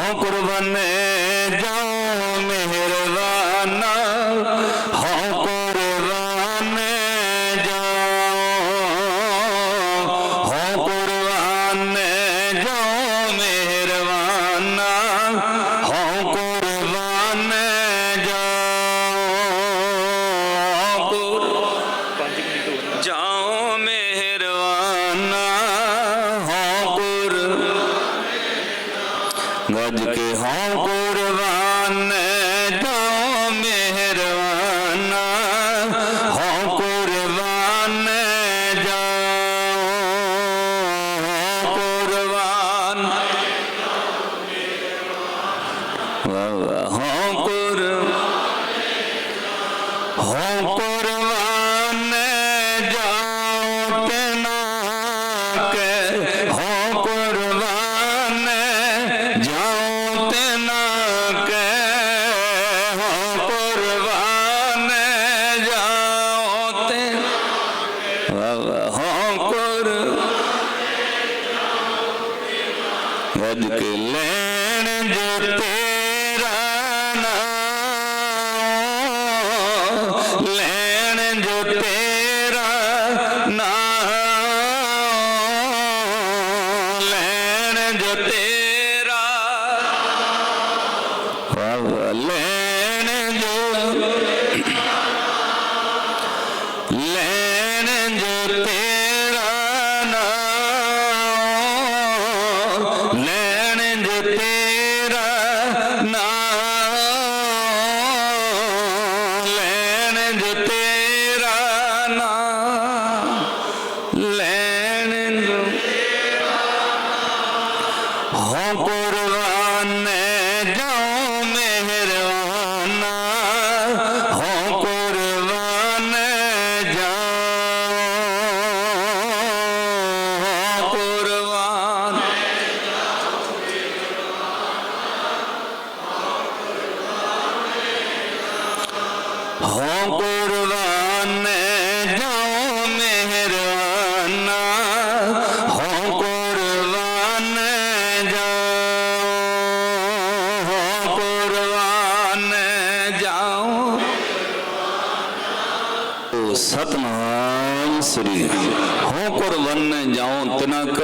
ਹੋ ਕੁਰਬਾਨੇ। ਵੱਜ ਕੇ ਲੈਣ ਜੋ ਤੇਰਾ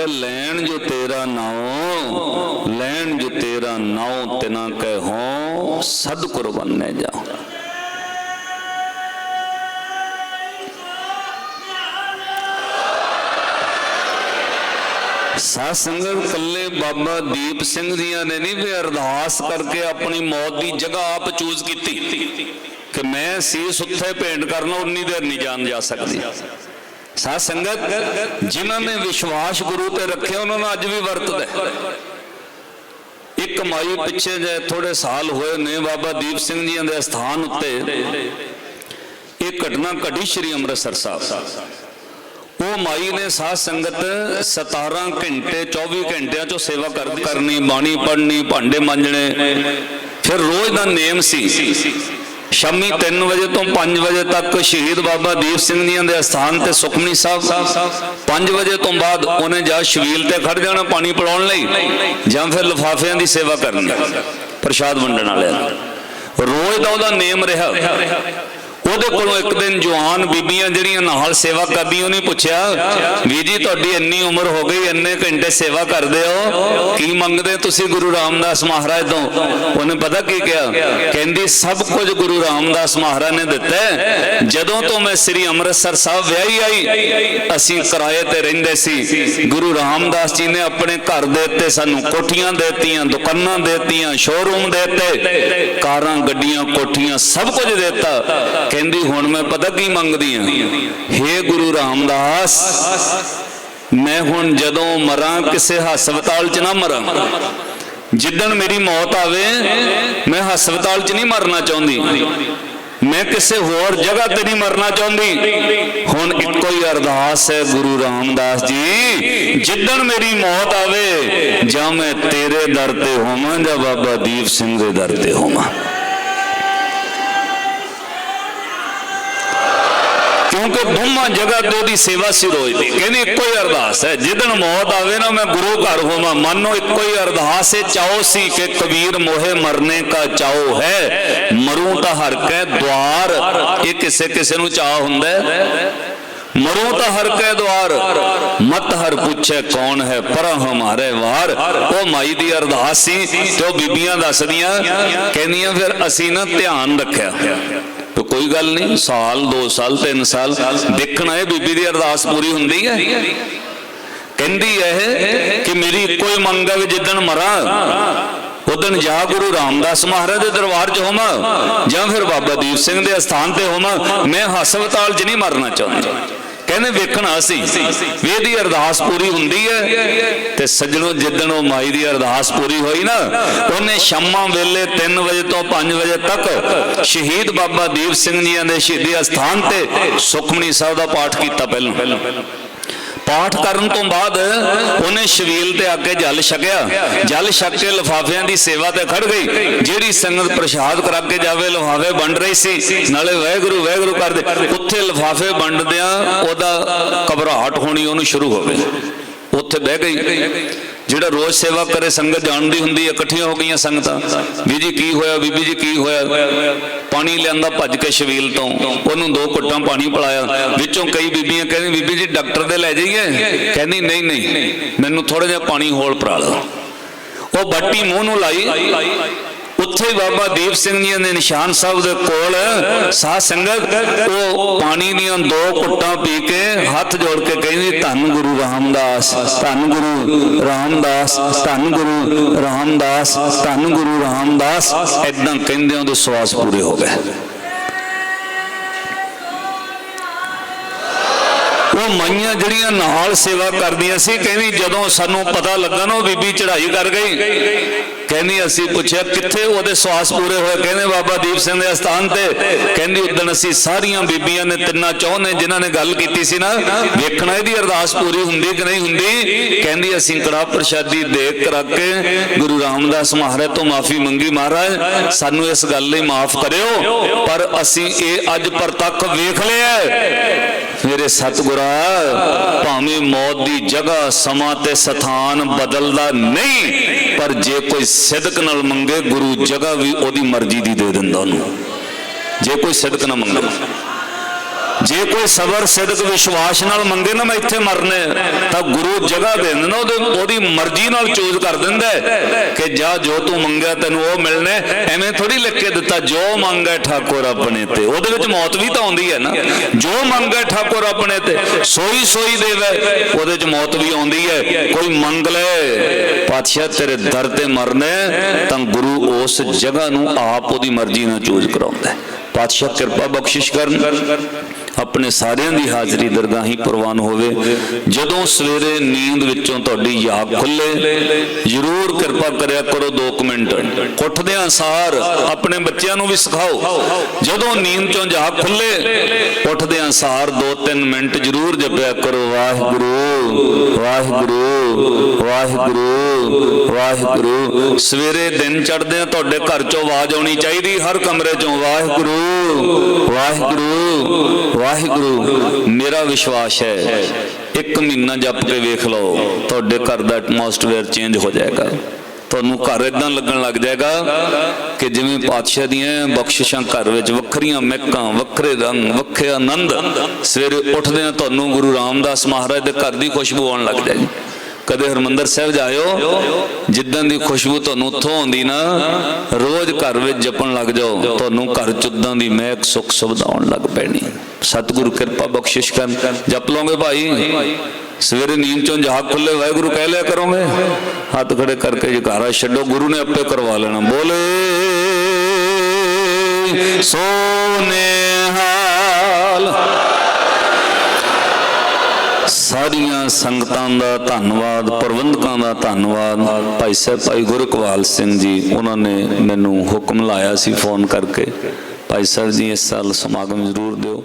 ਲੈਣ ਜੋ ਤੇਰਾ ਨਾਉ, ਲੈਣ ਜੋ ਤੇਰਾ ਨਾਉ ਤਿਨਾ ਕੈ ਹੋ ਸਦ ਕੁਰਬਾਨ ਜਾਓ ਸਾਧ ਸੰਗਤ ਕੱਲੇ ਬਾਬਾ ਦੀਪ ਸਿੰਘ ਦੀਆਂ ਨੇ ਨਹੀਂ ਵੀ ਅਰਦਾਸ ਕਰਕੇ ਆਪਣੀ ਮੌਤ ਦੀ ਜਗ੍ਹਾ ਆਪ ਚੂਜ਼ ਕੀਤੀ ਕਿ ਮੈਂ ਸੀਸ ਉੱਥੇ ਭੇਂਟ ਕਰਨਾ, ਉਨੀ ਦੇਰ ਨਹੀਂ ਜਾਣ ਜਾ ਸਕਦੀ। ਸਾਧ ਸੰਗਤ, ਜਿਨ੍ਹਾਂ ਨੇ ਵਿਸ਼ਵਾਸ ਗੁਰੂ ਤੇ ਰੱਖਿਆ, ਉਹਨਾਂ ਨੂੰ ਅੱਜ ਵੀ ਵਰਤਦਾ ਇੱਕ ਮਾਈ ਪਿੱਛੇ ਜੇ ਥੋੜੇ ਸਾਲ ਹੋਏ ਨੇ, ਬਾਬਾ ਦੀਪ ਸਿੰਘ ਜੀਆਂ ਦੇ ਸਥਾਨ ਉੱਤੇ ਇਹ ਘਟਨਾ ਘਟੀ ਸ਼੍ਰੀ ਅੰਮ੍ਰਿਤਸਰ ਸਾਹਿਬ। ਉਹ ਮਾਈ ਨੇ ਸਾਧ ਸੰਗਤ 17 ਘੰਟੇ 24 ਘੰਟਿਆਂ ਚੋਂ ਸੇਵਾ ਕਰ- ਕਰਨੀ, ਬਾਣੀ ਪੜ੍ਹਨੀ, ਭਾਂਡੇ ਮਾਂਜਣੇ, ਫਿਰ ਰੋਜ਼ ਦਾ ਨੇਮ ਸੀ ਸ਼ਾਮੀ 3 ਵਜੇ ਤੋਂ 5 ਵਜੇ ਤੱਕ ਸ਼ਹੀਦ ਬਾਬਾ ਦੀਪ ਸਿੰਘ ਜੀ ਦੇ ਸਥਾਨ ਤੇ ਸੁਖਮਨੀ ਸਾਹਿਬ। 5 ਵਜੇ ਤੋਂ ਬਾਅਦ ਉਹਨੇ ਜਾਂ ਸ਼ਵੀਲ ਤੇ ਖੜ ਜਾਣਾ ਪਾਣੀ ਪਿਲਾਉਣ ਲਈ ਜਾਂ ਫਿਰ ਲਿਫਾਫਿਆਂ ਦੀ ਸੇਵਾ ਕਰਨ ਲਈ। ਪ੍ਰਸ਼ਾਦ ਵੰਡਣ ਵਾਲਿਆਂ ਰੋਜ਼ ਦਾ ਉਹਦਾ ਨੇਮ ਰਿਹਾ। ਉਹਦੇ ਕੋਲੋਂ ਇੱਕ ਦਿਨ ਜਵਾਨ ਬੀਬੀਆਂ ਜਿਹੜੀਆਂ ਨਾਲ ਸੇਵਾ ਕਰਦੀਆਂ ਉਹਨੇ ਪੁੱਛਿਆ ਵੀ ਜੀ, ਤੁਹਾਡੀ ਇੰਨੀ ਉਮਰ ਹੋ ਗਈ, ਇੰਨੇ ਘੰਟੇ ਸੇਵਾ ਕਰਦੇ ਹੋ, ਕੀ ਮੰਗਦੇ ਤੁਸੀਂ ਗੁਰੂ ਰਾਮਦਾਸ ਮਹਾਰਾਜ ਤੋਂ? ਉਹਨੇ ਪਤਾ ਕੀ ਕਿਹਾ? ਕਹਿੰਦੀ, ਸਭ ਕੁਝ ਗੁਰੂ ਰਾਮਦਾਸ ਮਹਾਰਾਜ ਨੇ ਦਿੱਤਾ ਜਦੋਂ ਤੋਂ ਮੈਂ ਸ੍ਰੀ ਅੰਮ੍ਰਿਤਸਰ ਸਾਹਿਬ ਵਿਆਹੀ ਆਈ, ਅਸੀਂ ਕਿਰਾਏ ਤੇ ਰਹਿੰਦੇ ਸੀ। ਗੁਰੂ ਰਾਮਦਾਸ ਜੀ ਨੇ ਆਪਣੇ ਘਰ ਦੇ ਉੱਤੇ ਸਾਨੂੰ ਕੋਠੀਆਂ ਦੇਤੀਆਂ, ਦੁਕਾਨਾਂ ਦੇਤੀਆਂ ਸ਼ੋਰੂਮ ਦੇਤੇ। ਕਾਰਾਂ, ਗੱਡੀਆਂ, ਕੋਠੀਆਂ, ਸਭ ਕੁਝ ਦਿੱਤਾ। ਕਹਿੰਦੀ, ਹੁਣ ਮੈਂ ਪਤਾ ਕੀ ਮੰਗਦੀ ਆ? ਹੇ ਗੁਰੂ ਰਾਮਦਾਸ, ਮੈਂ ਹੁਣ ਜਦੋਂ ਮਰਾਂ, ਕਿਸੇ ਹਸਪਤਾਲ 'ਚ ਨਾ ਮਰਾਂ। ਜਿੱਦਣ ਮੇਰੀ ਮੌਤ ਆਵੇ, ਮੈਂ ਹਸਪਤਾਲ 'ਚ ਨਹੀਂ ਮਰਨਾ ਚਾਹੁੰਦੀ। ਮੈਂ ਕਿਸੇ ਹੋਰ ਜਗ੍ਹਾ ਤੇ ਨਹੀਂ ਮਰਨਾ ਚਾਹੁੰਦੀ। ਹੁਣ ਇੱਕੋ ਹੀ ਅਰਦਾਸ ਹੈ ਗੁਰੂ ਰਾਮਦਾਸ ਜੀ। ਜਿੱਦਣ ਮੇਰੀ ਮੌਤ ਆਵੇ, ਜਾਂ ਮੈਂ ਤੇਰੇ ਦਰ ਤੇ ਹੋਵਾਂ, ਜਾਂ ਬਾਬਾ ਦੀਪ ਸਿੰਘ ਦੇ ਦਰ ਤੇ ਹੋਵਾਂ। ਕਿਉਂਕਿ ਦੋਵਾਂ ਜਗ੍ਹਾ ਤੇ ਉਹਦੀ ਸੇਵਾ ਸੀ ਰੋਜ਼ ਦੀ ਕਹਿੰਦੀ ਇੱਕੋ ਹੀ ਅਰਦਾਸ ਹੈ, ਜਿੱਦਣ ਮੌਤ ਆਵੇ ਨਾ ਮੈਂ ਗੁਰੂ ਘਰ ਹੋਵਾਂ। ਮਨੋ ਇੱਕੋ ਹੀ ਅਰਦਾਸ ਹੈ ਚਾਓ ਸੀ ਕਿ ਕਬੀਰ ਮੋਹੇ ਮਰਨੇ ਕਾ ਚਾਓ ਹੈ। ਮਰੂ ਤਾਂ ਹਰ ਕੈ ਦਵਾਰ ਇਹ ਕਿਸੇ ਕਿਸੇ ਨੂੰ ਚਾਹ ਹੁੰਦਾ ਹੈ। ਮਰੂ ਤਾਂ ਹਰ ਕੈ ਦਵਾਰ ਮਤ ਹਰ ਪੁੱਛੇ ਕੌਣ ਹੈ, ਪਰ ਹਮਾਰੇ ਵਾਰ। ਉਹ ਮਾਈ ਦੀ ਅਰਦਾਸ ਸੀ ਤੇ ਉਹ ਬੀਬੀਆਂ ਦੱਸਦੀਆਂ, ਕਹਿੰਦੀਆਂ ਫਿਰ ਅਸੀਂ ਨਾ ਧਿਆਨ ਰੱਖਿਆ। ਤੇ ਕੋਈ ਗੱਲ ਨਹੀਂ, ਸਾਲ 2 ਸਾਲ 3 ਸਾਲ, ਦੇਖਣਾ ਇਹ ਬੀਬੀ ਦੀ ਅਰਦਾਸ ਪੂਰੀ ਹੁੰਦੀ ਹੈ। ਕਹਿੰਦੀ ਇਹ ਕਿ ਮੇਰੀ ਇੱਕੋ ਹੀ ਮੰਗ ਹੈ ਵੀ ਜਿੱਦਣ ਮਰਾਂ ਉਦਣ ਜਾਂ ਗੁਰੂ ਰਾਮਦਾਸ ਮਹਾਰਾਜ ਦੇ ਦਰਬਾਰ 'ਚ ਹੋਵਾਂ, ਜਾਂ ਫਿਰ ਬਾਬਾ ਦੀਪ ਸਿੰਘ ਦੇ ਅਸਥਾਨ ਤੇ ਹੋਵਾਂ, ਮੈਂ ਹਸਪਤਾਲ 'ਚ ਨਹੀਂ ਮਰਨਾ ਚਾਹੁੰਦਾ। ਕਹਿੰਦੇ ਵੇਖਣਾ ਸੀ ਵੀ ਇਹਦੀ ਅਰਦਾਸ ਪੂਰੀ ਹੁੰਦੀ ਹੈ ਤੇ ਸੱਜਣੋ, ਜਿੱਦਣ ਉਹ ਮਾਈ ਦੀ ਅਰਦਾਸ ਪੂਰੀ ਹੋਈ ਨਾ, ਉਹਨੇ ਸ਼ਾਮਾਂ ਵੇਲੇ 3 ਵਜੇ ਤੋਂ 5 ਵਜੇ ਤੱਕ ਸ਼ਹੀਦ ਬਾਬਾ ਦੀਪ ਸਿੰਘ ਜੀਆਂ ਦੇ ਸ਼ਹੀਦੀ ਅਸਥਾਨ ਤੇ ਸੁਖਮਨੀ ਸਾਹਿਬ ਦਾ ਪਾਠ ਕੀਤਾ ਪਹਿਲਾਂ। ਪਾਠ ਕਰਨ ਤੋਂ ਬਾਅਦ ਉਹਨੇ ਸ਼ਵੀਲ ਤੇ ਆ ਕੇ ਜਲ ਛਕਿਆ। ਜਲ ਛਕ ਕੇ ਲਫਾਫਿਆਂ ਦੀ ਸੇਵਾ ਤੇ ਖੜ ਗਈ। ਜਿਹੜੀ ਸੰਗਤ ਪ੍ਰਸ਼ਾਦ ਕਰਾ ਕੇ ਜਾਵੇ, ਲਫਾਫੇ ਵੰਡ ਰਹੀ ਸੀ। ਨਾਲੇ ਵਾਹਿਗੁਰੂ ਵਾਹਿਗੁਰੂ ਕਰਦੇ ਉੱਥੇ ਲਫਾਫੇ ਵੰਡਦਿਆਂ ਉਹਦਾ ਘਬਰਾਹਟ ਹੋਣੀ ਉਹਨੂੰ ਸ਼ੁਰੂ ਹੋ ਗਈ। ਉੱਥੇ ਬਹਿ ਗਈ। ਜਿਹੜਾ ਰੋਜ਼ ਸੇਵਾ ਕਰੇ, ਸੰਗਤ ਜਾਣਦੀ ਹੁੰਦੀ ਹੈ, ਇਕੱਠੀਆਂ ਹੋ ਗਈਆਂ ਸੰਗਤਾਂ। ਵੀ ਜੀ ਕੀ ਹੋਇਆ, ਬੀਬੀ ਜੀ ਕੀ ਹੋਇਆ? ਪਾਣੀ ਲਿਆਂਦਾ ਭੱਜ ਕੇ ਸ਼ਵੀਲ ਤੋਂ। ਉਹਨੂੰ ਦੋ ਘੁੱਟਾਂ ਪਾਣੀ ਪਿਲਾਇਆ। ਵਿੱਚੋਂ ਕਈ ਬੀਬੀਆਂ ਕਹਿੰਦੀ ਬੀਬੀ ਜੀ ਡਾਕਟਰ ਦੇ ਲੈ ਜਾਈਏ? ਕਹਿੰਦੀ, ਨਹੀਂ ਨਹੀਂ। ਮੈਨੂੰ ਥੋੜਾ ਜਿਹਾ ਪਾਣੀ ਹੋਲ ਪਰਾ ਲਓ ਉਹ ਬੱਟੀ ਮੂੰਹ ਨੂੰ ਲਾਈ। ਉੱਥੇ ਬਾਬਾ ਦੀਪ ਸਿੰਘ ਜੀ ਦੇ ਨਿਸ਼ਾਨ ਸਾਹਿਬ ਦੇ ਕੋਲ ਸਾਧ ਸੰਗਤ, ਉਹ ਪਾਣੀ ਦੀਆਂ ਦੋ ਘੁੱਟਾਂ ਪੀ ਕੇ ਹੱਥ ਜੋੜ ਕੇ ਕਹਿੰਦੀ, ਧੰਨ ਗੁਰੂ ਰਾਮਦਾਸ, ਧੰਨ ਗੁਰੂ ਰਾਮਦਾਸ, ਧੰਨ ਗੁਰੂ ਰਾਮਦਾਸ, ਧੰਨ ਗੁਰੂ ਰਾਮਦਾਸ। ਐਦਾਂ ਕਹਿੰਦੇ ਉਹਦੇ ਸਵਾਸ ਪੂਰੇ ਹੋ ਗਏ। ਉਹ ਮਾਈਆਂ ਜਿਹੜੀਆਂ ਨਾਲ ਸੇਵਾ ਕਰਦੀਆਂ ਸੀ, ਕਹਿੰਦੀ ਜਦੋਂ ਸਾਨੂੰ ਪਤਾ ਲੱਗਾ ਨਾ, ਉਹ ਬੀਬੀ ਚੜ੍ਹਾਈ ਕਰ ਗਈ। ਕਹਿੰਦੀ ਅਸੀਂ ਪੁੱਛਿਆ, ਕਿੱਥੇ ਉਹਦੇ ਸਵਾਸ ਪੂਰੇ ਹੋਏ? ਕਹਿੰਦੇ ਬਾਬਾ ਦੀਪ ਸਿੰਘ ਦੇ ਅਸਥਾਨ ਤੇ। ਕਹਿੰਦੀ ਉਦੋਂ ਅਸੀਂ ਸਾਰੀਆਂ ਬੀਬੀਆਂ ਨੇ ਤਿੰਨਾਂ ਚੌਂ ਨੇ ਜਿਨ੍ਹਾਂ ਨੇ ਗੱਲ ਕੀਤੀ ਸੀ ਨਾ, ਵੇਖਣਾ ਇਹਦੀ ਅਰਦਾਸ ਪੂਰੀ ਹੁੰਦੀ ਕਿ ਨਹੀਂ ਹੁੰਦੀ? ਕਹਿੰਦੀ ਅਸੀਂ ਕੜਾ ਪ੍ਰਸ਼ਾਦੀ ਦੇਖ ਕਰਾ ਕੇ ਗੁਰੂ ਰਾਮਦਾਸ ਮਹਾਰਾਜ ਤੋਂ ਮਾਫੀ ਮੰਗੀ ਮਹਾਰਾਜ, ਸਾਨੂੰ ਇਸ ਗੱਲ ਲਈ ਮਾਫ ਕਰਿਓ, ਪਰ ਅਸੀਂ ਇਹ ਅੱਜ ਪ੍ਰਤੱਖ ਵੇਖ ਲਿਆ ਹੈ। ਮੇਰੇ ਸਤਿਗੁਰਾ, ਭਾਵੇਂ ਮੌਤ ਦੀ ਜਗ੍ਹਾ ਸਮਾਂ ਤੇ ਸਥਾਨ ਬਦਲਦਾ ਨਹੀਂ ਪਰ ਜੇ ਕੋਈ ਸਿਦਕ ਨਾਲ ਮੰਗੇ, ਗੁਰੂ ਜਗ੍ਹਾ ਵੀ ਉਹਦੀ ਮਰਜ਼ੀ ਦੀ ਦੇ ਦਿੰਦਾ ਉਹਨੂੰ। ਜੇ ਕੋਈ ਸਿਦਕ ਨਾਲ ਮੰਗੇ। ਜੇ ਕੋਈ ਸਬਰ, ਸਿਦਕ, ਵਿਸ਼ਵਾਸ ਨਾਲ ਮੰਗੇ ਨਾ ਮੈਂ ਇੱਥੇ ਮਰਨੇ, ਤਾਂ ਗੁਰੂ ਜਗ੍ਹਾ ਦੇ ਦਿੰਦਾ ਉਹਦੇ, ਉਹਦੀ ਮਰਜ਼ੀ ਨਾਲ ਚੂਜ਼ ਕਰ ਦਿੰਦਾ ਕਿ ਜਾ ਜੋ ਤੂੰ ਮੰਗਿਆ ਤੈਨੂੰ ਉਹ ਮਿਲਣੇ, ਐਵੇਂ ਥੋੜੀ ਲਿਖ ਕੇ ਦਿੱਤਾ, ਜੋ ਮੰਗੇ ਠਾਕੁਰ ਆਪਣੇ ਤੇ। ਉਹਦੇ ਵਿੱਚ ਮੌਤ ਵੀ ਤਾਂ ਆਉਂਦੀ ਹੈ ਨਾ। ਜੋ ਮੰਗੇ ਠਾਕੁਰ ਆਪਣੇ ਤੇ, ਸੋਈ ਸੋਈ ਦੇਵੇ, ਉਹਦੇ 'ਚ ਮੌਤ ਵੀ ਆਉਂਦੀ ਹੈ। ਕੋਈ ਮੰਗ ਲੈ ਪਾਤਸ਼ਾਹ ਤੇਰੇ ਦਰ ਤੇ ਮਰਨੇ, ਤਾਂ ਗੁਰੂ ਉਸ ਜਗ੍ਹਾ ਨੂੰ ਆਪ ਉਹਦੀ ਮਰਜ਼ੀ ਨਾਲ ਚੂਜ਼ ਕਰਾਉਂਦਾ ਹੈ। ਪਾਤਸ਼ਾਹ ਕਿਰਪਾ ਬਖਸ਼ਿਸ਼ ਕਰਨ। ਆਪਣੇ ਸਾਰਿਆਂ ਦੀ ਹਾਜ਼ਰੀ ਦਰਗਾਹੀ ਪ੍ਰਵਾਨ ਹੋਵੇ। ਜਦੋਂ ਸਵੇਰੇ ਨੀਂਦ ਵਿੱਚੋਂ ਤੁਹਾਡੀ ਯਾਦ ਖੁੱਲੇ, ਜ਼ਰੂਰ ਕਿਰਪਾ ਕਰਿਆ ਕਰੋ 2 ਮਿੰਟ। ਉੱਠਦਿਆਂ ਸਾਰ, ਆਪਣੇ ਬੱਚਿਆਂ ਨੂੰ ਵੀ ਸਿਖਾਓ। ਜਦੋਂ ਨੀਂਦ ਚੋਂ ਜਾਗ ਖੁੱਲੇ ਉੱਠਦਿਆਂ ਸਾਰ 2-3 ਮਿੰਟ ਜ਼ਰੂਰ ਜਪਿਆ ਕਰੋ। ਵਾਹਿਗੁਰੂ। ਵਾਹਿਗੁਰੂ ਵਾਹਿਗੁਰੂ ਵਾਹਿਗੁਰੂ। ਸਵੇਰੇ ਦਿਨ ਚੜ੍ਹਦਿਆਂ ਤੁਹਾਡੇ ਘਰ ਚੋਂ ਆਵਾਜ਼ ਆਉਣੀ ਚਾਹੀਦੀ, ਹਰ ਕਮਰੇ ਚੋਂ ਵਾਹਿਗੁਰੂ ਵਾਹਿਗੁਰੂ ਵਾਹਿਗੁਰੂ। ਮੇਰਾ ਵਿਸ਼ਵਾਸ ਹੈ, ਇੱਕ ਮਹੀਨਾ ਜਪ ਕੇ ਵੇਖ ਲਓ, ਤੁਹਾਡੇ ਘਰ ਦਾ ਐਟਮੋਸਫੇਅਰ ਚੇਂਜ ਹੋ ਜਾਏਗਾ। ਤੁਹਾਨੂੰ ਘਰ ਇਦਾਂ ਲੱਗਣ ਲੱਗ ਜਾਏਗਾ ਕਿ ਜਿਵੇਂ ਪਾਤਸ਼ਾਹ ਦੀਆਂ ਬਖਸ਼ਿਸ਼ਾਂ ਘਰ ਵਿੱਚ ਵੱਖਰੀਆਂ ਮਹਿਕਾਂ, ਵੱਖਰੇ ਰੰਗ, ਵੱਖਰੇ ਆਨੰਦ ਸਵੇਰੇ ਉੱਠਦਿਆਂ ਤੁਹਾਨੂੰ ਗੁਰੂ ਰਾਮਦਾਸ ਮਹਾਰਾਜ ਦੇ ਘਰ ਦੀ ਖੁਸ਼ਬੂ ਆਉਣ ਲੱਗ ਜਾਏਗੀ ਕਦੇ ਹਰਮੰਦਰ ਸਾਹਿਬ ਜਾਇਓ, ਜਿੱਦਾਂ ਦੀ ਖੁਸ਼ਬੂ ਤੁਹਾਨੂੰ ਉੱਥੋਂ ਆਉਂਦੀ ਨਾ, ਰੋਜ਼ ਘਰ ਵਿੱਚ ਜਪਣ ਲੱਗ ਜਾਓ, ਤੁਹਾਨੂੰ ਘਰ ਚੁੱਦਾਂ ਦੀ ਮਹਿਕ ਸੁੱਖ ਸੁਵਿਧਾ ਲੱਗ ਪੈਣੀ। ਸਤਿਗੁਰੂ ਕਿਰਪਾ ਬਖਸ਼ਿਸ਼ ਕਰਨ। ਜਪ ਲਓਗੇ ਭਾਈ? ਸਵੇਰੇ ਨੀਂਦ ਚੋਂ ਜਾਗ ਖੁੱਲੇ ਵਾਹਿਗੁਰੂ ਕਹਿ ਲਿਆ ਕਰੋਗੇ। ਹੱਥ ਖੜੇ ਕਰਕੇ ਜਕਾਰਾ ਛੱਡੋ, ਗੁਰੂ ਨੇ ਆਪੇ ਕਰਵਾ ਲੈਣਾ। ਬੋਲੇ, ਸੋਨੇ ਹਾਲ। ਸਾਰੀਆਂ ਸੰਗਤਾਂ ਦਾ ਧੰਨਵਾਦ, ਪ੍ਰਬੰਧਕਾਂ ਦਾ ਧੰਨਵਾਦ। ਭਾਈ ਸਾਹਿਬ, ਭਾਈ ਗੁਰਕਵਾਲ ਸਿੰਘ ਜੀ, ਉਹਨਾਂ ਨੇ ਮੈਨੂੰ ਹੁਕਮ ਲਾਇਆ ਸੀ ਫੋਨ ਕਰਕੇ। ਭਾਈ ਸਾਹਿਬ ਜੀ, ਇਸ ਸਾਲ ਸਮਾਗਮ ਜ਼ਰੂਰ ਦਿਓ।